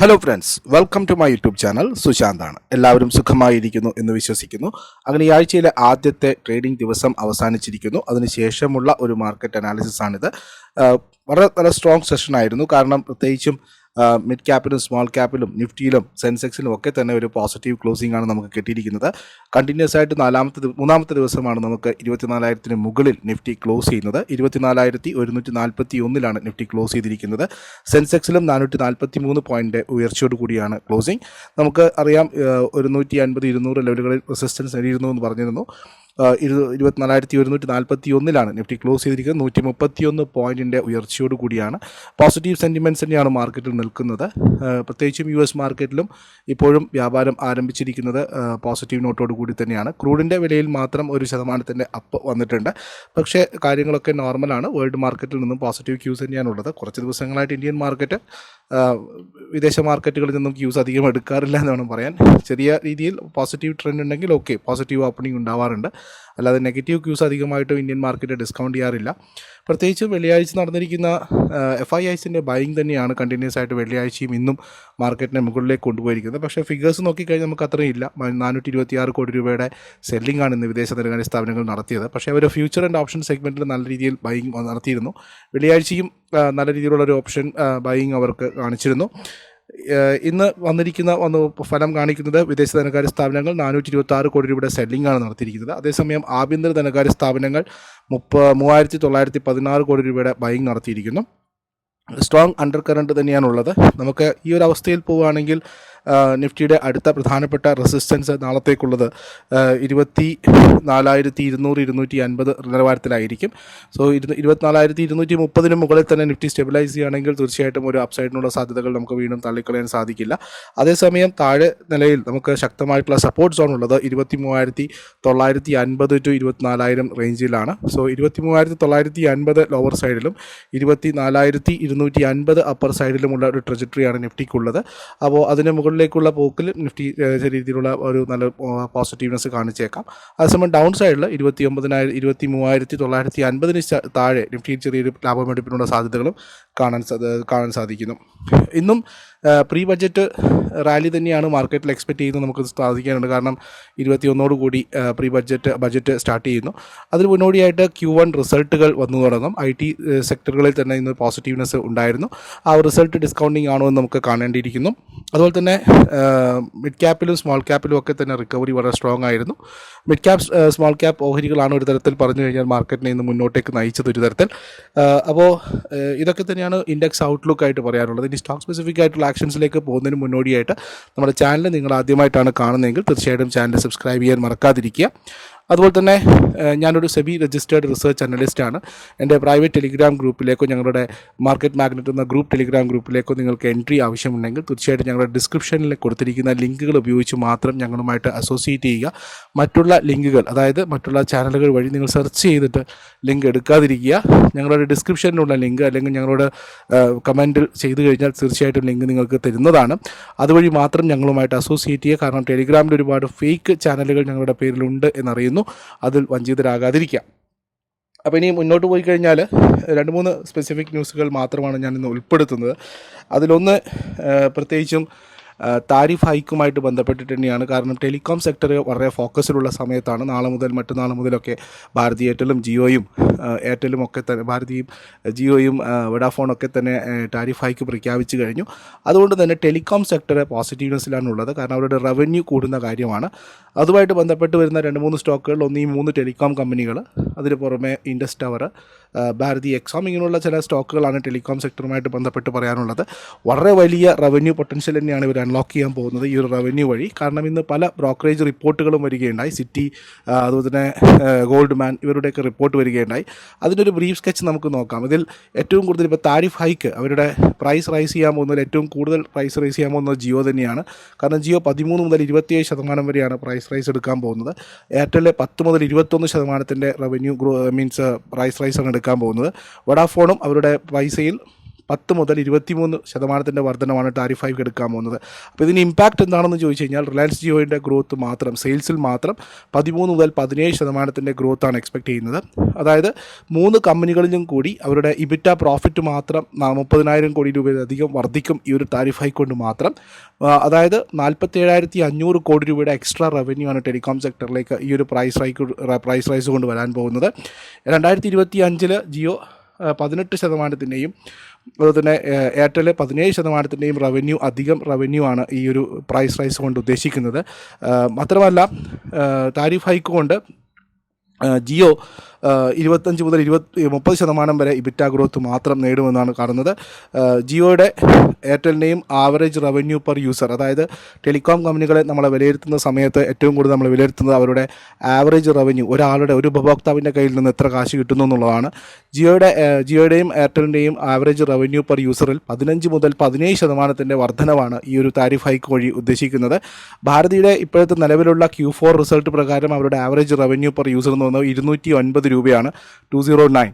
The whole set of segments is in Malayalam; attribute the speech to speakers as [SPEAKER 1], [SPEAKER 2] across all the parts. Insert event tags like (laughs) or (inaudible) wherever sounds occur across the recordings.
[SPEAKER 1] Hello friends welcome to my YouTube channel സുശാന്താണ് എല്ലാവരും സുഖമായിരിക്കുന്നു എന്ന് വിശ്വസിക്കുന്നു. അങ്ങനെ ഈ ആഴ്ചയിലെ ആദ്യത്തെ ട്രേഡിംഗ് ദിവസം അവസാനിച്ചിരിക്കുന്നു. അതിനുശേഷമുള്ള ഒരു മാർക്കറ്റ് അനാലിസിസ് ആണിത്. വളരെ നല്ല സ്ട്രോങ് സെഷൻ ആയിരുന്നു. കാരണം പ്രത്യേകിച്ചും മിഡ് ക്യാപ്പിലും സ്മോൾ ക്യാപ്പിലും നിഫ്റ്റിയിലും സെൻസെക്സിലും ഒക്കെ തന്നെ ഒരു പോസിറ്റീവ് ക്ലോസിംഗ് ആണ് നമുക്ക് കിട്ടിയിരിക്കുന്നത്. കണ്ടിന്യൂസ് ആയിട്ട് നാലാമത്തെ മൂന്നാമത്തെ ദിവസമാണ് നമുക്ക് ഇരുപത്തിനാലായിരത്തിന് മുകളിൽ നിഫ്റ്റി ക്ലോസ് ചെയ്യുന്നത്. ഇരുപത്തിനാലായിരത്തി ഒരുന്നൂറ്റി നാൽപ്പത്തി ഒന്നിലാണ് നിഫ്റ്റി ക്ലോസ് ചെയ്തിരിക്കുന്നത്. സെൻസെക്സിലും നാനൂറ്റി നാൽപ്പത്തി മൂന്ന് പോയിന്റ് ഉയർച്ചയോട് കൂടിയാണ് ക്ലോസിംഗ് നമുക്ക് അറിയാം ഒരുന്നൂറ്റി നൂറ്റി അൻപത് ഇരുന്നൂറ് ലെവലുകളിൽ റെസിസ്റ്റൻസ് നേടിയിരുന്നു എന്ന് പറഞ്ഞിരുന്നു. ഇരു ഇരുപത്തിനാലായിരത്തി ഒരുന്നൂറ്റി നാൽപ്പത്തി ഒന്നിലാണ് നിഫ്റ്റി ക്ലോസ് ചെയ്തിരിക്കുന്നത്. നൂറ്റി മുപ്പത്തി ഒന്ന് പോയിന്റിന്റെ ഉയർച്ചയോട് കൂടിയാണ്. പോസിറ്റീവ് സെന്റിമെന്റ്സ് തന്നെയാണ് മാർക്കറ്റിൽ നിൽക്കുന്നത്. പ്രത്യേകിച്ചും യു എസ് മാർക്കറ്റിലും ഇപ്പോഴും വ്യാപാരം ആരംഭിച്ചിരിക്കുന്നത് പോസിറ്റീവ് നോട്ടോട് കൂടി തന്നെയാണ്. ക്രൂഡിന്റെ വിലയിൽ മാത്രം ഒരു ശതമാനത്തിന്റെ അപ്പ് വന്നിട്ടുണ്ട്. പക്ഷേ കാര്യങ്ങളൊക്കെ നോർമലാണ് വേൾഡ് മാർക്കറ്റിൽ നിന്നും പോസിറ്റീവ് ക്യൂസ് തന്നെയാണ് ഉള്ളത്. കുറച്ച് ദിവസങ്ങളായിട്ട് ഇന്ത്യൻ മാർക്കറ്റ് വിദേശ മാർക്കറ്റുകളിൽ നിന്നും ക്യൂസ് അധികം എടുക്കാറില്ല എന്ന് വേണം പറയാൻ. ചെറിയ രീതിയിൽ പോസിറ്റീവ് ട്രെൻഡ് ഉണ്ടെങ്കിൽ ഓക്കെ പോസിറ്റീവ് ഓപ്പണിംഗ് ഉണ്ടാവാറുണ്ട്. അല്ലാതെ നെഗറ്റീവ് ക്യൂസ് അധികമായിട്ടും ഇന്ത്യൻ മാർക്കറ്റ് ഡിസ്കൗണ്ട് ചെയ്യാറില്ല. പ്രത്യേകിച്ച് വെള്ളിയാഴ്ച നടന്നിരിക്കുന്ന എഫ് ഐ ഐസിന്റെ ബൈങ് തന്നെയാണ് കണ്ടിന്യൂസ് ആയിട്ട് വെള്ളിയാഴ്ചയും ഇന്നും മാർക്കറ്റിനെ മുകളിലേക്ക് കൊണ്ടുപോയിരിക്കുന്നത്. പക്ഷേ ഫിഗേഴ്സ് നോക്കിക്കഴിഞ്ഞാൽ നമുക്ക് അത്രയും ഇല്ല. നാനൂറ്റി ഇരുപത്തി ആറ് കോടി രൂപയുടെ സെല്ലിംഗ് ആണ് ഇന്ന് വിദേശ ധനകാര്യ സ്ഥാപനങ്ങൾ നടത്തിയത്. പക്ഷേ അവർ ഫ്യൂച്ചർ ആൻഡ് ഓപ്ഷൻ സെഗ്മെന്റിൽ നല്ല രീതിയിൽ ബൈങ് നടത്തിയിരുന്നു. വെള്ളിയാഴ്ചയും നല്ല രീതിയിലുള്ള ഒരു ഓപ്ഷൻ ബൈയിങ് അവർക്ക് കാണിച്ചിരുന്നു. ഇന്ന് വന്നിരിക്കുന്ന വന്ന് ഫലം കാണിക്കുന്നത് വിദേശ ധനകാര്യ സ്ഥാപനങ്ങൾ നാനൂറ്റി ഇരുപത്തി ആറ് കോടി രൂപയുടെ സെല്ലിംഗ് ആണ് നടത്തിയിരിക്കുന്നത്. അതേസമയം ആഭ്യന്തര ധനകാര്യ സ്ഥാപനങ്ങൾ മുപ്പ മൂവായിരത്തി തൊള്ളായിരത്തി പതിനാറ് കോടി രൂപയുടെ ബൈങ് നടത്തിയിരിക്കുന്നു. സ്ട്രോങ് അണ്ടർ കറണ്ട് തന്നെയാണുള്ളത്. നമുക്ക് ഈ ഒരു അവസ്ഥയിൽ പോവുകയാണെങ്കിൽ നിഫ്റ്റിയുടെ അടുത്ത പ്രധാനപ്പെട്ട റെസിസ്റ്റൻസ് നാളത്തേക്കുള്ളത് ഇരുപത്തി നാലായിരത്തി ഇരുന്നൂറ് ഇരുന്നൂറ്റി അൻപത് നിലവാരത്തിലായിരിക്കും. സോ ഇരുന്ന് ഇരുപത്തിനാലായിരത്തി ഇരുന്നൂറ്റി മുപ്പതിന് മുകളിൽ തന്നെ നിഫ്റ്റി സ്റ്റെബിലൈസ് ചെയ്യുകയാണെങ്കിൽ തീർച്ചയായിട്ടും ഒരു അപ്സൈഡിനുള്ള സാധ്യതകൾ നമുക്ക് വീണ്ടും തള്ളിക്കളയാൻ സാധിക്കില്ല. അതേസമയം താഴെ നിലയിൽ നമുക്ക് ശക്തമായിട്ടുള്ള സപ്പോർട്ട് സോൺ ഉള്ളത് ഇരുപത്തി മൂവായിരത്തി തൊള്ളായിരത്തി അൻപത് ടു ഇരുപത്തിനാലായിരം റേഞ്ചിലാണ് സോ ഇരുപത്തി മൂവായിരത്തി തൊള്ളായിരത്തി അൻപത് ലോവർ സൈഡിലും ഇരുപത്തി നാലായിരത്തി ഇരുന്നൂറ്റി അൻപത് അപ്പർ സൈഡിലുമുള്ള ഒരു ട്രജക്ടറിയാണ് നിഫ്റ്റിക്കുള്ളത്. അപ്പോൾ അതിന് മുകളിലേക്കുള്ള പോക്കിൽ നിഫ്റ്റി ചെറിയ രീതിയിലുള്ള ഒരു നല്ല പോസിറ്റീവ്നെസ് കാണിച്ചേക്കാം. അതേസമയം ഡൗൺ സൈഡിൽ ഇരുപത്തി ഒമ്പതിനായിരം ഇരുപത്തി മൂവായിരത്തി തൊള്ളായിരത്തി അൻപതിന് താഴെ നിഫ്റ്റിയിൽ ചെറിയൊരു ലാഭമെടുപ്പിനുള്ള സാധ്യതകളും കാണാൻ കാണാൻ സാധിക്കുന്നു. ഇന്നും പ്രീ ബഡ്ജറ്റ് റാലി തന്നെയാണ് മാർക്കറ്റിൽ എക്സ്പെക്ട് ചെയ്യുന്നത് നമുക്ക് സാധിക്കാനുണ്ട്. കാരണം ഇരുപത്തിയൊന്നോട് കൂടി പ്രീ ബഡ്ജറ്റ് ബഡ്ജറ്റ് സ്റ്റാർട്ട് ചെയ്യുന്നു. അതിന് മുന്നോടിയായിട്ട് ക്യു വൺ റിസൾട്ടുകൾ വന്നു തുടങ്ങും. ഐ ടി സെക്ടറുകളിൽ തന്നെ ഇന്ന് പോസിറ്റീവ്നെസ് ഉണ്ടായിരുന്നു. ആ റിസൾട്ട് ഡിസ്കൗണ്ടിങ് ആണോ എന്ന് നമുക്ക് കാണേണ്ടിയിരിക്കുന്നു. അതുപോലെ തന്നെ മിഡ് ക്യാപ്പിലും സ്മോൾ ക്യാപ്പിലും ഒക്കെ തന്നെ റിക്കവറി വളരെ സ്ട്രോങ് ആയിരുന്നു. മിഡ് ക്യാപ് സ്മോൾ ക്യാപ്പ് ഓഹരികളാണ് ഒരു തരത്തിൽ പറഞ്ഞു കഴിഞ്ഞാൽ മാർക്കറ്റിനെ ഇന്ന് മുന്നോട്ടേക്ക് നയിച്ചത് ഒരു തരത്തിൽ. അപ്പോൾ ഇതൊക്കെ തന്നെയാണ് ഇൻഡെക്സ് ഔട്ട്ലുക്ക് ആയിട്ട് പറയാനുള്ളത്. ഇനി സ്റ്റോക്ക് സ്പെസിഫിക് ആയിട്ടുള്ള ആക്ഷൻസിലേക്ക് പോകുന്നതിന് മുന്നോടിയായിട്ട് നമ്മുടെ ചാനൽ നിങ്ങൾ ആദ്യമായിട്ടാണ് കാണുന്നതെങ്കിൽ തീർച്ചയായിട്ടും ചാനൽ സബ്സ്ക്രൈബ് ചെയ്യാൻ മറക്കാതിരിക്കുക. അതുപോലെ തന്നെ ഞാനൊരു സെബി രജിസ്റ്റേർഡ് റിസർച്ച് അനലിസ്റ്റാണ് എന്റെ പ്രൈവറ്റ് ടെലിഗ്രാം ഗ്രൂപ്പിലേക്കോ ഞങ്ങളുടെ മാർക്കറ്റ് മാഗ്നറ്റ് എന്ന ഗ്രൂപ്പ് ടെലിഗ്രാം ഗ്രൂപ്പിലേക്കോ നിങ്ങൾക്ക് എൻട്രി ആവശ്യമുണ്ടെങ്കിൽ തീർച്ചയായിട്ടും ഞങ്ങളുടെ ഡിസ്ക്രിപ്ഷനിൽ കൊടുത്തിരിക്കുന്ന ലിങ്കുകൾ ഉപയോഗിച്ച് മാത്രം ഞങ്ങളുമായിട്ട് അസോസിയേറ്റ് ചെയ്യുക. മറ്റുള്ള ലിങ്കുകൾ അതായത് മറ്റുള്ള ചാനലുകൾ വഴി നിങ്ങൾ സെർച്ച് ചെയ്തിട്ട് ലിങ്ക് എടുക്കാതിരിക്കുക. ഞങ്ങളുടെ ഡിസ്ക്രിപ്ഷനിലുള്ള ലിങ്ക് അല്ലെങ്കിൽ ഞങ്ങളോട് കമന്റിൽ ചെയ്തു കഴിഞ്ഞാൽ തീർച്ചയായിട്ടും ലിങ്ക് നിങ്ങൾക്ക് തരുന്നതാണ്. അതുവഴി മാത്രം ഞങ്ങളുമായിട്ട് അസോസിയേറ്റ് ചെയ്യുക. കാരണം ടെലിഗ്രാമിൽ ഒരുപാട് ഫേക്ക് ചാനലുകൾ ഞങ്ങളുടെ പേരിലുണ്ട് എന്നറിയുന്നു. അതിൽ വഞ്ചിതരാകാതിരിക്കുക അപ്പോൾ ഇനി മുന്നോട്ട് പോയി കഴിഞ്ഞാൽ രണ്ട് മൂന്ന് സ്പെസിഫിക് ന്യൂസുകൾ മാത്രമാണ് ഞാൻ ഉൾപ്പെടുത്തുന്നത്. അതിലൊന്ന് പ്രത്യേകിച്ചും താരിഫ് ഹൈക്കുമായിട്ട് ബന്ധപ്പെട്ടിട്ട് തന്നെയാണ്. കാരണം ടെലികോം സെക്ടർ വളരെ ഫോക്കസിലുള്ള സമയത്താണ്. നാളെ മുതൽ മറ്റന്നാൾ മുതലൊക്കെ ഭാരതി എയർടെലും ജിയോയും എയർടെലും ഒക്കെ തന്നെ ഭാരതിയും ജിയോയും വെഡാഫോണൊക്കെ തന്നെ ടാരിഫ് ഹൈക്ക് പ്രഖ്യാപിച്ചു കഴിഞ്ഞു. അതുകൊണ്ട് തന്നെ ടെലികോം സെക്ടർ പോസിറ്റീവ്നെസ്സിലാണുള്ളത് കാരണം അവരുടെ റവന്യൂ കൂടുന്ന കാര്യമാണ്. അതുമായിട്ട് ബന്ധപ്പെട്ട് വരുന്ന രണ്ട് മൂന്ന് സ്റ്റോക്കുകൾ ഒന്ന് ഈ മൂന്ന് ടെലികോം കമ്പനികൾ അതിന് പുറമെ ഇൻഡസ് ടവർ ഭാരതി എക്സാം ഇങ്ങനെയുള്ള ചില സ്റ്റോക്കുകളാണ് ടെലികോം സെക്ടറുമായിട്ട് ബന്ധപ്പെട്ട് പറയാനുള്ളത്. വളരെ വലിയ റവന്യൂ പൊട്ടൻഷ്യൽ തന്നെയാണ് ഇവർ അൺലോക്ക് ചെയ്യാൻ പോകുന്നത് ഈ ഒരു റവന്യൂ വഴി. കാരണം ഇന്ന് പല ബ്രോക്കറേജ് റിപ്പോർട്ടുകളും വരികയുണ്ടായി. സിറ്റി അതുപോലെ തന്നെ ഗോൾഡ് മാൻ ഇവരുടെയൊക്കെ റിപ്പോർട്ട് വരികയുണ്ടായി. അതിനൊരു ബ്രീഫ് സ്കെച്ച് നമുക്ക് നോക്കാം. ഇതിൽ ഏറ്റവും കൂടുതൽ ഇപ്പോൾ താരിഫ് ഹൈക്ക് അവരുടെ പ്രൈസ് റൈസ് ചെയ്യാൻ പോകുന്നതിൽ ഏറ്റവും കൂടുതൽ പ്രൈസ് റൈസ് ചെയ്യാൻ പോകുന്നത് ജിയോ തന്നെയാണ്. കാരണം ജിയോ പതിമൂന്ന് മുതൽ ഇരുപത്തിയേഴ് ശതമാനം വരെയാണ് പ്രൈസ് റൈസ് എടുക്കാൻ പോകുന്നത്. എയർടെൽ പത്ത് മുതൽ ഇരുപത്തൊന്ന് ശതമാനത്തിന്റെ റവന്യൂ ഗ്രോ മീൻസ് റൈസ് ആണ് എടുക്കാൻ പോകുന്നത്. വഡാഫോണും അവരുടെ പൈസയിൽ പത്ത് മുതൽ ഇരുപത്തിമൂന്ന് ശതമാനത്തിന്റെ വർധനമാണ് ടാരിഫ് ഹൈക്ക് എടുക്കാൻ പോകുന്നത്. അപ്പോൾ ഇതിന് ഇമ്പാക്റ്റ് എന്താണെന്ന് ചോദിച്ചു കഴിഞ്ഞാൽ റിലയൻസ് ജിയോയുടെ ഗ്രോത്ത് മാത്രം സെയിൽസിൽ മാത്രം പതിമൂന്ന് മുതൽ പതിനേഴ് ശതമാനത്തിന്റെ ഗ്രോത്താണ് എക്സ്പെക്ട് ചെയ്യുന്നത്. അതായത് മൂന്ന് കമ്പനികളിലും കൂടി അവരുടെ ഇബിറ്റ പ്രോഫിറ്റ് മാത്രം മുപ്പതിനായിരം കോടി രൂപയിലധികം വർദ്ധിക്കും ഈ ഒരു ടാരിഫ് ഹൈക്ക് കൊണ്ട് മാത്രം അതായത് നാൽപ്പത്തേഴായിരത്തി അഞ്ഞൂറ് കോടി രൂപയുടെ എക്സ്ട്രാ റവന്യൂ ആണ് ടെലികോം സെക്ടറിലേക്ക് ഈ ഒരു പ്രൈസ് റൈക്ക് പ്രൈസ് റൈസ് കൊണ്ട് വരാൻ പോകുന്നത്. രണ്ടായിരത്തി ഇരുപത്തി അഞ്ചിൽ ജിയോ പതിനെട്ട് ശതമാനത്തിന്റെയും അതുപോലെ തന്നെ എയർടെൽ പതിനേഴ് ശതമാനത്തിന്റെയും റവന്യൂ അധികം റവന്യൂ ആണ് ഈ ഒരു പ്രൈസ് റൈസ് കൊണ്ട് ഉദ്ദേശിക്കുന്നത്. മാത്രമല്ല താരിഫ് ഹൈക്ക് കൊണ്ട് ജിയോ ഇരുപത്തഞ്ച് മുതൽ ഇരുപത്തി മുപ്പത് ശതമാനം വരെ ഇബിറ്റ ഗ്രോത്ത് മാത്രം നേടുമെന്നാണ് കാണുന്നത്. ജിയോയുടെ എയർടെലിന്റെയും ആവറേജ് റവന്യൂ പെർ യൂസർ അതായത് ടെലികോം കമ്പനികളെ നമ്മൾ വിലയിരുത്തുന്ന സമയത്ത് ഏറ്റവും കൂടുതൽ നമ്മൾ വിലയിരുത്തുന്നത് അവരുടെ ആവറേജ് റവന്യൂ ഒരാളുടെ ഒരു ഉപഭോക്താവിന്റെ കയ്യിൽ നിന്ന് എത്ര കാശ് കിട്ടുന്നു എന്നുള്ളതാണ്. ജിയോയുടെ ജിയോയുടെയും എയർടെലിന്റെയും ആവറേജ് റവന്യൂ പെർ യൂസറിൽ പതിനഞ്ച് മുതൽ പതിനേഴ് ശതമാനത്തിന്റെ വർധനവാണ് ഈ ഒരു താരിഫ് ഹൈക്ക് വഴി ഉദ്ദേശിക്കുന്നത്. ഭാരതിയുടെ ഇപ്പോഴത്തെ നിലവിലുള്ള ക്യൂ ഫോർ റിസൾട്ട് പ്രകാരം അവരുടെ ആവറേജ് റവന്യൂ പെർ യൂസർ എന്ന് പറയുന്നത് ഇരുന്നൂറ്റി ഒൻപത് രൂപയാണ് ടു സീറോ നയൻ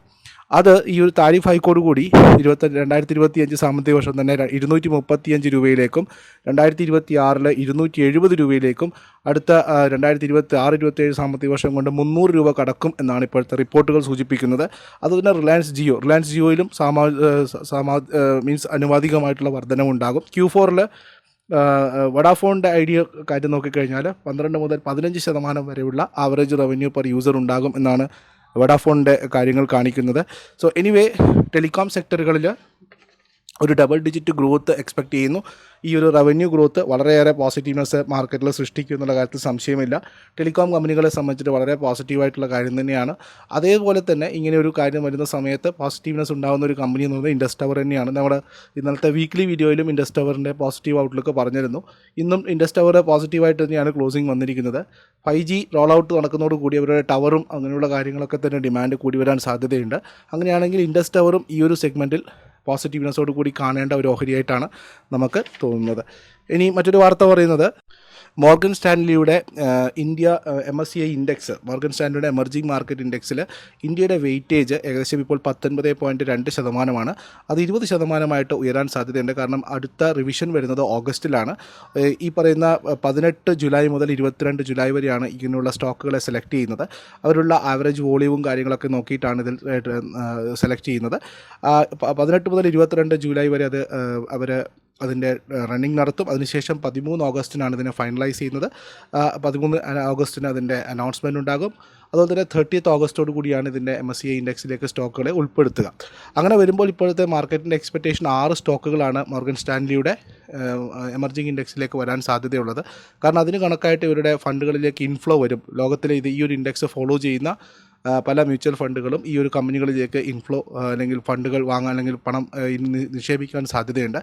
[SPEAKER 1] അത് ഈ ഒരു താരിഫ് ഹൈക്കോട് കൂടി ഇരുപത്തി രണ്ടായിരത്തി ഇരുപത്തി അഞ്ച് സാമ്പത്തിക വർഷം തന്നെ ഇരുന്നൂറ്റി മുപ്പത്തിയഞ്ച് രൂപയിലേക്കും രണ്ടായിരത്തി ഇരുപത്തി ആറിൽ ഇരുന്നൂറ്റി എഴുപത് രൂപയിലേക്കും അടുത്ത രണ്ടായിരത്തി ഇരുപത്തി ആറ് ഇരുപത്തി ഏഴ് സാമ്പത്തിക വർഷം കൊണ്ട് മുന്നൂറ് രൂപ കടക്കും എന്നാണ് ഇപ്പോഴത്തെ റിപ്പോർട്ടുകൾ സൂചിപ്പിക്കുന്നത്. അതുപോലെ റിലയൻസ് ജിയോ റിലയൻസ് ജിയോയിലും സാമാ സാമാ മീൻസ് അനുവാദികമായിട്ടുള്ള വർധനവുണ്ടാകും. ക്യൂ ഫോറിൽ വഡാഫോണിന്റെ ഐഡിയ കാര്യം നോക്കിക്കഴിഞ്ഞാൽ പന്ത്രണ്ട് മുതൽ പതിനഞ്ച് ശതമാനം വരെയുള്ള ആവറേജ് റവന്യൂ പെർ യൂസർ ഉണ്ടാകും എന്നാണ് വഡാഫോണിന്റെ കാര്യങ്ങൾ കാണിക്കുന്നത്. സോ എനിവേ ടെലികോം സെക്ടറുകളിൽ ഒരു ഡബിൾ ഡിജിറ്റ് ഗ്രോത്ത് എക്സ്പെക്ട് ചെയ്യുന്നു. ഈ ഒരു റവന്യൂ ഗ്രോത്ത് വളരെയേറെ പോസിറ്റീവ്നെസ് മാർക്കറ്റിൽ സൃഷ്ടിക്കും എന്നുള്ള കാര്യത്തിൽ സംശയമില്ല. ടെലികോം കമ്പനികളെ സംബന്ധിച്ചിട്ട് വളരെ പോസിറ്റീവായിട്ടുള്ള കാര്യം തന്നെയാണ്. അതേപോലെ തന്നെ ഇങ്ങനെ ഒരു കാര്യം വരുന്ന സമയത്ത് പോസിറ്റീവ്നെസ് ഉണ്ടാകുന്ന ഒരു കമ്പനി എന്ന് പറയുന്നത് ഇൻഡസ്റ്റവർ തന്നെയാണ്. നമ്മുടെ ഇന്നലത്തെ വീക്ക്ലി വീഡിയോയിലും ഇൻഡസ്റ്റവറിന്റെ പോസിറ്റീവ് ഔട്ട്ലുക്ക് പറഞ്ഞിരുന്നു. ഇന്നും ഇൻഡസ്റ്റവർ പോസിറ്റീവായിട്ട് തന്നെയാണ് ക്ലോസിംഗ് വന്നിരിക്കുന്നത്. ഫൈവ് ജി റോൾ ഔട്ട് നടക്കുന്നതോടുകൂടി അവരുടെ ടവറും അങ്ങനെയുള്ള കാര്യങ്ങളൊക്കെ തന്നെ ഡിമാൻഡ് കൂടി വരാൻ സാധ്യതയുണ്ട്. അങ്ങനെയാണെങ്കിൽ ഇൻഡസ്റ്റവറും ഈ ഒരു സെഗ്മെന്റിൽ പോസിറ്റീവ്നെസ്സോട് കൂടി കാണേണ്ട ഒരു ഓഹരിയായിട്ടാണ് നമുക്ക് തോന്നുന്നത്. ഇനി മറ്റൊരു വാർത്ത പറയുന്നത്. Morgan സ്റ്റാൻലിയുടെ India M S C I index Morgan സ്റ്റാൻലിയുടെ emerging market ഇൻഡെക്സിൽ ഇന്ത്യയുടെ വെയിറ്റേജ് ഏകദേശം ഇപ്പോൾ പത്തൊൻപത് പോയിന്റ് രണ്ട് ശതമാനമാണ്. അത് ഇരുപത് ശതമാനമായിട്ട് ഉയരാൻ സാധ്യതയുണ്ട്. കാരണം അടുത്ത റിവിഷൻ വരുന്നത് ഓഗസ്റ്റിലാണ്. ഈ പറയുന്ന പതിനെട്ട് ജൂലൈ മുതൽ ഇരുപത്തിരണ്ട് ജൂലൈ വരെയാണ് ഇങ്ങനെയുള്ള സ്റ്റോക്കുകളെ സെലക്ട് ചെയ്യുന്നത്. അവരുള്ള ആവറേജ് വോളിയവും കാര്യങ്ങളൊക്കെ നോക്കിയിട്ടാണ് ഇതിൽ സെലക്ട് ചെയ്യുന്നത്. പതിനെട്ട് മുതൽ ഇരുപത്തിരണ്ട് ജൂലൈ വരെ അത് അവർ അതിന്റെ റണ്ണിങ് നടത്തും. അതിനുശേഷം പതിമൂന്ന് ഓഗസ്റ്റിനാണ് ഇതിനെ ഫൈനലൈസ് ചെയ്യുന്നത്. പതിമൂന്ന് ഓഗസ്റ്റിന് അതിന്റെ അനൗൺസ്മെന്റ് ഉണ്ടാകും. അതുപോലെ തന്നെ തേർട്ടിയത്ത് ഓഗസ്റ്റോട് കൂടിയാണ് ഇതിന്റെ എം എസ് സി ഇൻഡെക്സിലേക്ക് സ്റ്റോക്കുകളെ ഉൾപ്പെടുത്തുക. അങ്ങനെ വരുമ്പോൾ ഇപ്പോഴത്തെ മാർക്കറ്റിന്റെ എക്സ്പെക്റ്റേഷൻ ആറ് സ്റ്റോക്കുകളാണ് മോർഗൻ സ്റ്റാൻലിയുടെ എമർജിംഗ് ഇൻഡെക്സിലേക്ക് വരാൻ സാധ്യതയുള്ളത്. കാരണം അതിന് കണക്കായിട്ട് ഇവരുടെ ഫണ്ടുകളിലേക്ക് ഇൻഫ്ലോ വരും. ലോകത്തിലെ ഇത് ഈ ഒരു ഇൻഡെക്സ് ഫോളോ ചെയ്യുന്ന പല മ്യൂച്വൽ ഫണ്ടുകളും ഈ ഒരു കമ്പനികളിലേക്ക് ഇൻഫ്ലോ അല്ലെങ്കിൽ ഫണ്ടുകൾ വാങ്ങാൻ അല്ലെങ്കിൽ പണം നിക്ഷേപിക്കാൻ സാധ്യതയുണ്ട്.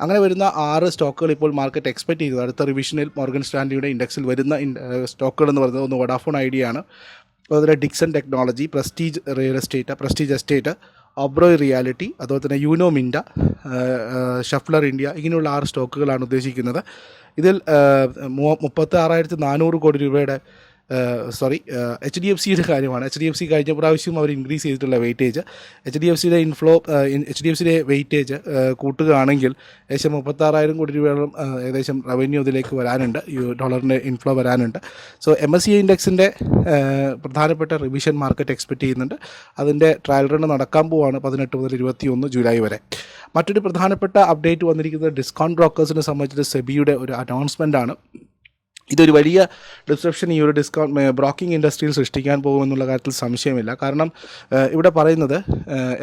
[SPEAKER 1] അങ്ങനെ വരുന്ന ആറ് സ്റ്റോക്കുകൾ ഇപ്പോൾ മാർക്കറ്റ് എക്സ്പെക്ട് ചെയ്തത് അടുത്ത റിവിഷനിൽ മോർഗൻ സ്റ്റാൻലിയുടെ ഇൻഡെക്സിൽ വരുന്ന സ്റ്റോക്കുകൾ എന്ന് പറയുന്നത് ഒന്ന് വഡാഫോൺ ഐഡിയ ആണ്. അതുപോലെ Dixon technology Prestige real estate Prestige estate Oberoi realty അതുപോലെ തന്നെ യൂനോ മിൻഡ ഷഫ്ലർ ഇന്ത്യ ഇങ്ങനെയുള്ള ആറ് സ്റ്റോക്കുകളാണ് ഉദ്ദേശിക്കുന്നത്. ഇതിൽ മുപ്പത്തി ആറായിരത്തി നാനൂറ് കോടി രൂപയുടെ സോറി എച്ച് ഡി എഫ് സിയുടെ കാര്യമാണ്. എച്ച് ഡി എഫ് സി കഴിഞ്ഞ പ്രാവശ്യം അവർ ഇൻക്രീസ് ചെയ്തിട്ടുള്ള വെയിറ്റേജ് എച്ച് ഡി എഫ് സിയുടെ ഇൻഫ്ലോ എച്ച് ഡി എഫ് സിയുടെ വെയിറ്റേജ് കൂട്ടുകയാണെങ്കിൽ ഏകദേശം മുപ്പത്താറായിരം കോടി രൂപയോളം ഏകദേശം റവന്യൂ ഇതിലേക്ക് വരാനുണ്ട്. ഡോളറിന്റെ ഇൻഫ്ലോ വരാനുണ്ട്. സോ എം എസ് സി ഇൻഡെക്സിന്റെ പ്രധാനപ്പെട്ട റിവിഷൻ മാർക്കറ്റ് എക്സ്പെക്ട് ചെയ്യുന്നുണ്ട്. അതിന്റെ ട്രയൽ റൺ നടക്കാൻ പോവാണ് പതിനെട്ട് മുതൽ ഇരുപത്തി ഒന്ന് ജൂലൈ വരെ. മറ്റൊരു പ്രധാനപ്പെട്ട അപ്ഡേറ്റ് വന്നിരിക്കുന്നത് ഡിസ്കൗണ്ട് ബ്രോക്കേഴ്സിനെ സംബന്ധിച്ചിട്ട് സെബിയുടെ ഒരു അനൗൺസ്മെന്റ് ആണ്. ഇതൊരു വലിയ ഡിസ്ക്രിപ്ഷൻ ഈ ഒരു ഡിസ്കൗണ്ട് ബ്രോക്കിംഗ് ഇൻഡസ്ട്രിയിൽ സൃഷ്ടിക്കാൻ പോകുമെന്നുള്ള കാര്യത്തിൽ സംശയമില്ല. കാരണം ഇവിടെ പറയുന്നത്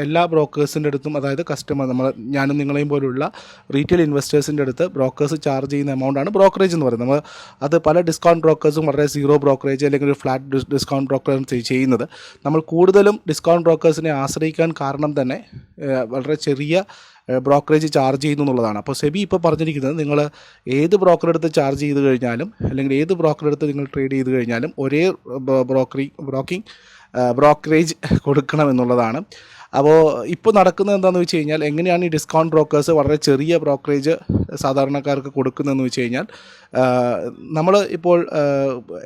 [SPEAKER 1] എല്ലാ ബ്രോക്കേഴ്സിന്റെ അടുത്തും അതായത് കസ്റ്റമർ നമ്മൾ ഞാനും നിങ്ങളെയും പോലുള്ള റീറ്റെയിൽ ഇൻവെസ്റ്റേഴ്സിന്റെ അടുത്ത് ബ്രോക്കേഴ്സ് ചാർജ് ചെയ്യുന്ന എമൗണ്ടാണ് ബ്രോക്കറേജ് എന്ന് പറയുന്നത്. നമ്മൾ അത് പല ഡിസ്കൗണ്ട് ബ്രോക്കേഴ്സും വളരെ സീറോ ബ്രോക്കറേജ് അല്ലെങ്കിൽ ഒരു ഫ്ലാറ്റ് ഡിസ്കൗണ്ട് ബ്രോക്കറേജ് ചെയ്യുന്നത്. നമ്മൾ കൂടുതലും ഡിസ്കൗണ്ട് ബ്രോക്കേഴ്സിനെ ആശ്രയിക്കാൻ കാരണം തന്നെ വളരെ ചെറിയ ബ്രോക്കറേജ് ചാർജ് ചെയ്യുന്നു എന്നുള്ളതാണ്. അപ്പോൾ സെബി ഇപ്പോൾ പറഞ്ഞിരിക്കുന്നത് നിങ്ങൾ ഏത് ബ്രോക്കറെടുത്ത് ചാർജ് ചെയ്ത് കഴിഞ്ഞാലും അല്ലെങ്കിൽ ഏത് ബ്രോക്കറെടുത്ത് നിങ്ങൾ ട്രേഡ് ചെയ്ത് കഴിഞ്ഞാലും ഒരേ ബ്രോക്കറി ബ്രോക്കിംഗ് ബ്രോക്കറേജ് (laughs) കൊടുക്കണം എന്നുള്ളതാണ്. അപ്പോൾ ഇപ്പോൾ നടക്കുന്നത് എന്താണെന്ന് വെച്ച് കഴിഞ്ഞാൽ എങ്ങനെയാണ് ഈ ഡിസ്കൗണ്ട് ബ്രോക്കേഴ്സ് വളരെ ചെറിയ ബ്രോക്കറേജ് സാധാരണക്കാർക്ക് കൊടുക്കുന്നതെന്ന് വെച്ച് കഴിഞ്ഞാൽ നമ്മൾ ഇപ്പോൾ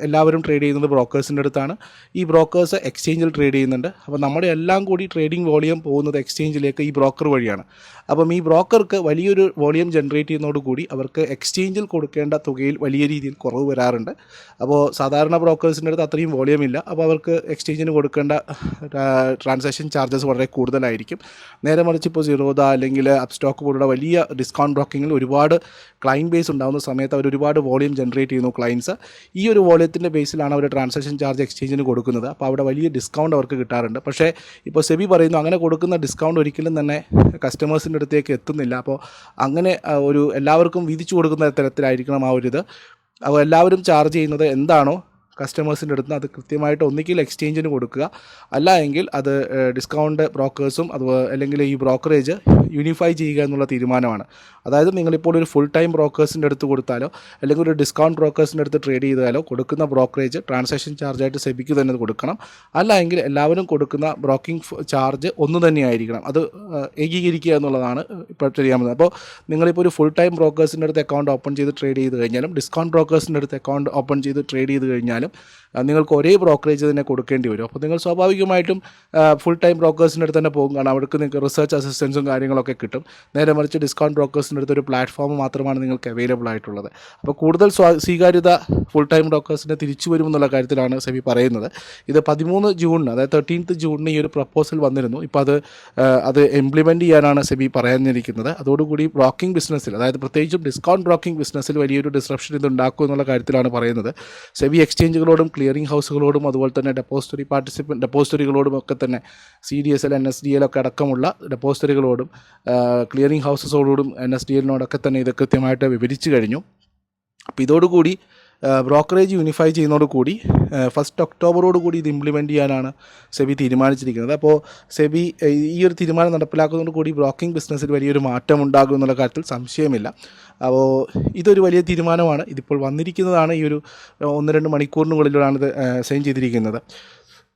[SPEAKER 1] എല്ലാവരും ട്രേഡ് ചെയ്യുന്നത് ബ്രോക്കേഴ്സിന്റെ അടുത്താണ്. ഈ ബ്രോക്കേഴ്സ് എക്സ്ചേഞ്ചിൽ ട്രേഡ് ചെയ്യുന്നുണ്ട്. അപ്പോൾ നമ്മുടെ എല്ലാം കൂടി ട്രേഡിംഗ് വോളിയം പോകുന്നത് എക്സ്ചേഞ്ചിലേക്ക് ഈ ബ്രോക്കർ വഴിയാണ്. അപ്പം ഈ ബ്രോക്കർക്ക് വലിയൊരു വോളിയം ജനറേറ്റ് ചെയ്യുന്നതോടുകൂടി അവർക്ക് എക്സ്ചേഞ്ചിൽ കൊടുക്കേണ്ട തുകയിൽ വലിയ രീതിയിൽ കുറവ് വരാറുണ്ട്. അപ്പോൾ സാധാരണ ബ്രോക്കേഴ്സിന്റെ അടുത്ത് അത്രയും വോളിയം ഇല്ല. അപ്പോൾ അവർക്ക് എക്സ്ചേഞ്ചിന് കൊടുക്കേണ്ട ട്രാൻസാക്ഷൻ ചാർജസ് വളരെ കൂടുതലായിരിക്കും. നേരെ മറിച്ച് ഇപ്പോൾ സിറോദ അല്ലെങ്കിൽ അപ്സ്റ്റോക്ക് പോലുള്ള വലിയ ഡിസ്കൗണ്ട് ബ്രോക്കിങ്ങിൽ ഒരുപാട് ക്ലൈന്റ് ബേസ് ഉണ്ടാകുന്ന സമയത്ത് അവർ ഒരുപാട് വോളിയം ജനറേറ്റ് ചെയ്യുന്നു ക്ലയൻസ് ഈ ഒരു വോളിയത്തിന്റെ ബേസിലാണ് അവർ ട്രാൻസാക്ഷൻ ചാർജ് എക്സ്ചേഞ്ചിന് കൊടുക്കുന്നത്. അപ്പോൾ അവിടെ വലിയ ഡിസ്കൗണ്ട് അവർക്ക് കിട്ടാറുണ്ട്. പക്ഷേ ഇപ്പോൾ സെബി പറയുന്നു അങ്ങനെ കൊടുക്കുന്ന ഡിസ്കൗണ്ട് ഒരിക്കലും തന്നെ കസ്റ്റമേഴ്സിന്റെ അടുത്തേക്ക് എത്തുന്നില്ല. അപ്പോൾ അങ്ങനെ ഒരു എല്ലാവർക്കും വിധിച്ചു കൊടുക്കുന്ന തരത്തിലായിരിക്കണം ആ ഒരു ഇത് അപ്പോൾ എല്ലാവരും ചാർജ് ചെയ്യുന്നത് എന്താണോ കസ്റ്റമേഴ്സിന്റെ അടുത്ത് അത് കൃത്യമായിട്ട് ഒന്നിക്കിൽ എക്സ്ചേഞ്ചിന് കൊടുക്കുക. അല്ല എങ്കിൽ അത് ഡിസ്കൗണ്ട് ബ്രോക്കേഴ്സും അതുപോലെ അല്ലെങ്കിൽ ഈ ബ്രോക്കറേജ് യൂണിഫൈ ചെയ്യുക എന്നുള്ള തീരുമാനമാണ്. അതായത് നിങ്ങളിപ്പോൾ ഒരു ഫുൾ ടൈം ബ്രോക്കേഴ്സിന്റെ അടുത്ത് കൊടുത്താലോ അല്ലെങ്കിൽ ഒരു ഡിസ്കൗണ്ട് ബ്രോക്കേഴ്സിന്റെ അടുത്ത് ട്രേഡ് ചെയ്താലോ കൊടുക്കുന്ന ബ്രോക്കറേജ് ട്രാൻസാക്ഷൻ ചാർജായിട്ട് സെബിക്ക് തന്നെ കൊടുക്കണം. അല്ല എങ്കിൽ എല്ലാവരും കൊടുക്കുന്ന ബ്രോക്കിംഗ് ചാർജ് ഒന്ന് തന്നെയായിരിക്കണം അത് ഏകീകരിക്കുക എന്നുള്ളതാണ് ഇപ്പോൾ ചെയ്യാവുന്നത് അപ്പോൾ നിങ്ങളിപ്പോൾ ഒരു ഫുൾ ടൈം ബ്രോക്കേഴ്സിന്റെ അടുത്ത് അക്കൗണ്ട് ഓപ്പൺ ചെയ്ത് ട്രേഡ് ചെയ്ത് കഴിഞ്ഞാലും ഡിസ്കൗണ്ട് ബ്രോക്കേഴ്സിന്റെ അടുത്ത് അക്കൗണ്ട് ഓപ്പൺ ചെയ്ത് ട്രേഡ് ചെയ്ത് കഴിഞ്ഞാലും ആ, നിങ്ങൾക്ക് ഒരേ ബ്രോക്കറേജ് തന്നെ കൊടുക്കേണ്ടി വരും. അപ്പോൾ നിങ്ങൾ സ്വാഭാവികമായിട്ടും ഫുൾ ടൈം ബ്രോക്കേഴ്സിന്റെ അടുത്ത് തന്നെ പോകും. കാരണം അവർക്ക് നിങ്ങൾക്ക് റിസർച്ച് അസിസ്റ്റൻസും കാര്യങ്ങളൊക്കെ കിട്ടും. നേരെ മറിച്ച് ഡിസ്കൗണ്ട് ബ്രോക്കേഴ്സിന്റെ അടുത്ത് ഒരു പ്ലാറ്റ്ഫോം മാത്രമാണ് നിങ്ങൾക്ക് അവൈലബിൾ ആയിട്ടുള്ളത്. അപ്പോൾ കൂടുതൽ സ്വാ സ്വീകാര്യത ഫുൾ ടൈം ബ്രോക്കേഴ്സിന്റെ തിരിച്ചു വരുമെന്നുള്ള കാര്യത്തിലാണ് സെബി പറയുന്നത്. ഇത് പതിമൂന്ന് ജൂണിന് അതായത് തേർട്ടീൻത്ത് ജൂണിന് ഈ ഒരു പ്രപ്പോസൽ വന്നിരുന്നു. ഇപ്പോൾ അത് അത് ഇംപ്ലിമെന്റ് ചെയ്യാനാണ് സെബി പറയാനിരിക്കുന്നത്. അതോടുകൂടി ബ്രോക്കിംഗ് ബിസിനസ്സിൽ അതായത് പ്രത്യേകിച്ചും ഡിസ്കൗണ്ട് ബ്രോക്കിംഗ് ബിസിനസ്സിൽ വലിയൊരു ഡിസ്റപ്ഷൻ ഇത് ഉണ്ടാക്കും എന്നുള്ള കാര്യത്തിലാണ് പറയുന്നത്. സെബി എക്സ്ചേഞ്ചുകളോടും ക്ലിയറിംഗ് ഹൗസുകളോടും അതുപോലെ തന്നെ ഡെപ്പോസിറ്ററി പാർട്ടിസിപ്പൻ ഡെപ്പോസിറ്ററികളോടും ഒക്കെ തന്നെ C D S L N S D L ഒക്കെ അടക്കമുള്ള ഡെപ്പോസിറ്ററികളോടും ക്ലിയറിംഗ് ഹൗസസോടും എൻ എസ് ഡി എല്ലിനോടൊക്കെ തന്നെ ഇത് കൃത്യമായിട്ട് വിവരിച്ചു കഴിഞ്ഞു. അപ്പോൾ ഇതോടുകൂടി ബ്രോക്കറേജ് യൂണിഫൈ ചെയ്യുന്നതോടുകൂടി ഫസ്റ്റ് ഒക്ടോബറോട് കൂടി ഇത് ഇംപ്ലിമെന്റ് ചെയ്യാനാണ് സെബി തീരുമാനിച്ചിരിക്കുന്നത്. അപ്പോൾ സെബി ഈ ഒരു തീരുമാനം നടപ്പിലാക്കുന്നതോട് കൂടി ബ്രോക്കിംഗ് ബിസിനസ്സിൽ വലിയൊരു മാറ്റം ഉണ്ടാകും എന്നുള്ള കാര്യത്തിൽ സംശയമില്ല. അപ്പോൾ ഇതൊരു വലിയ തീരുമാനമാണ്. ഇതിപ്പോൾ വന്നിരിക്കുന്നതാണ് ഈ ഒരു ഒന്ന് രണ്ട് മണിക്കൂറിനുള്ളിലാണ് ഇത് സൈൻ ചെയ്തിരിക്കുന്നത്.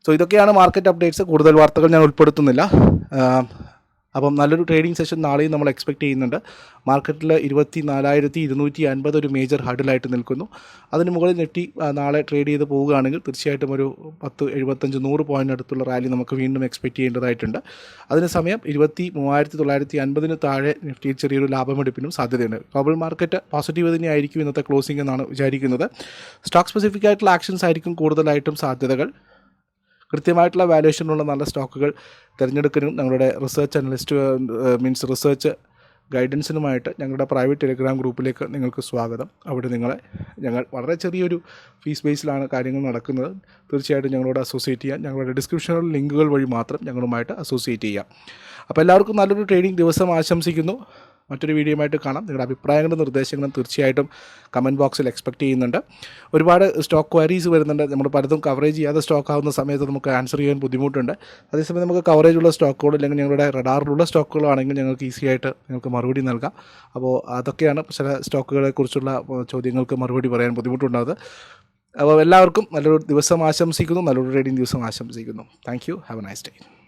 [SPEAKER 1] സോ ഇതൊക്കെയാണ് മാർക്കറ്റ് അപ്ഡേറ്റ്സ്. കൂടുതൽ വാർത്തകൾ ഞാൻ ഉൾപ്പെടുത്തുന്നില്ല. അപ്പം നല്ലൊരു ട്രേഡിംഗ് സെഷൻ നാളെയും നമ്മൾ എക്സ്പെക്ട് ചെയ്യുന്നുണ്ട്. മാർക്കറ്റിൽ ഇരുപത്തി നാലായിരത്തി ഇരുന്നൂറ്റി അൻപത് ഒരു മേജർ ഹഡിലായിട്ട് നിൽക്കുന്നു. അതിന് മുകളിൽ നെറ്റി നാളെ ട്രേഡ് ചെയ്ത് പോവുകയാണെങ്കിൽ തീർച്ചയായിട്ടും ഒരു പത്ത് എഴുപത്തഞ്ച് നൂറ് പോയിന്റ് അടുത്തുള്ള റാലി നമുക്ക് വീണ്ടും എക്സ്പെക്ട് ചെയ്യേണ്ടതായിട്ടുണ്ട്. അതിന് സമയം ഇരുപത്തി മൂവായിരത്തി തൊള്ളായിരത്തി അൻപതിന് താഴെ നിഫ്റ്റിയിൽ ചെറിയൊരു ലാഭമെടുപ്പിനും സാധ്യതയുണ്ട്. ഗ്ലോബൽ മാർക്കറ്റ് പോസിറ്റീവ് തന്നെയായിരിക്കും ഇന്നത്തെ ക്ലോസിംഗ് എന്നാണ് വിചാരിക്കുന്നത്. സ്റ്റോക്ക് സ്പെസിഫിക് ആയിട്ടുള്ള ആക്ഷൻസ് ആയിരിക്കും കൂടുതലായിട്ടും സാധ്യതകൾ. കൃത്യമായിട്ടുള്ള വാല്യുവേഷനുള്ള നല്ല സ്റ്റോക്കുകൾ തിരഞ്ഞെടുക്കാനും ഞങ്ങളുടെ റിസർച്ച് അനലിസ്റ്റ് മീൻസ് റിസർച്ച് ഗൈഡൻസിനുമായിട്ട് ഞങ്ങളുടെ പ്രൈവറ്റ് ടെലിഗ്രാം ഗ്രൂപ്പിലേക്ക് നിങ്ങൾക്ക് സ്വാഗതം. അവിടെ നിങ്ങളെ ഞങ്ങൾ വളരെ ചെറിയൊരു ഫീസ് ബേസിലാണ് കാര്യങ്ങൾ നടക്കുന്നത്. തീർച്ചയായിട്ടും ഞങ്ങളോട് അസോസിയേറ്റ് ചെയ്യാം. ഞങ്ങളുടെ ഡിസ്ക്രിപ്ഷനിൽ ലിങ്കുകൾ വഴി മാത്രം ഞങ്ങളുമായിട്ട് അസോസിയേറ്റ് ചെയ്യാം. അപ്പോൾ എല്ലാവർക്കും നല്ലൊരു ട്രേഡിംഗ് ദിവസം ആശംസിക്കുന്നു. മറ്റൊരു വീഡിയോയുമായിട്ട് കാണാം. നിങ്ങളുടെ അഭിപ്രായങ്ങളും നിർദ്ദേശങ്ങളും തീർച്ചയായിട്ടും കമന്റ് ബോക്സിൽ എക്സ്പെക്ട് ചെയ്യുന്നുണ്ട്. ഒരുപാട് സ്റ്റോക്ക് ക്വയറീസ് വരുന്നുണ്ട്. നമ്മൾ പലതും കവറേജ് ചെയ്യാതെ സ്റ്റോക്ക് ആവുന്ന സമയത്ത് നമുക്ക് ആൻസർ ചെയ്യാൻ ബുദ്ധിമുട്ടുണ്ട്. അതേസമയം നമുക്ക് കവറേജ് ഉള്ള സ്റ്റോക്കുകൾ അല്ലെങ്കിൽ ഞങ്ങളുടെ റഡാറിലുള്ള സ്റ്റോക്കുകളാണെങ്കിൽ ഞങ്ങൾക്ക് ഈസി ആയിട്ട് മറുപടി നൽകാം. അപ്പോൾ അതൊക്കെയാണ് ചില സ്റ്റോക്കുകളെ കുറിച്ചുള്ള ചോദ്യങ്ങൾക്ക് മറുപടി പറയാൻ ബുദ്ധിമുട്ടുണ്ടാകുന്നത് അപ്പോൾ എല്ലാവർക്കും നല്ലൊരു ദിവസം ആശംസിക്കുന്നു. നല്ലൊരു ട്രേഡിംഗ് ദിവസം ആശംസിക്കുന്നു. Thank you have a nice day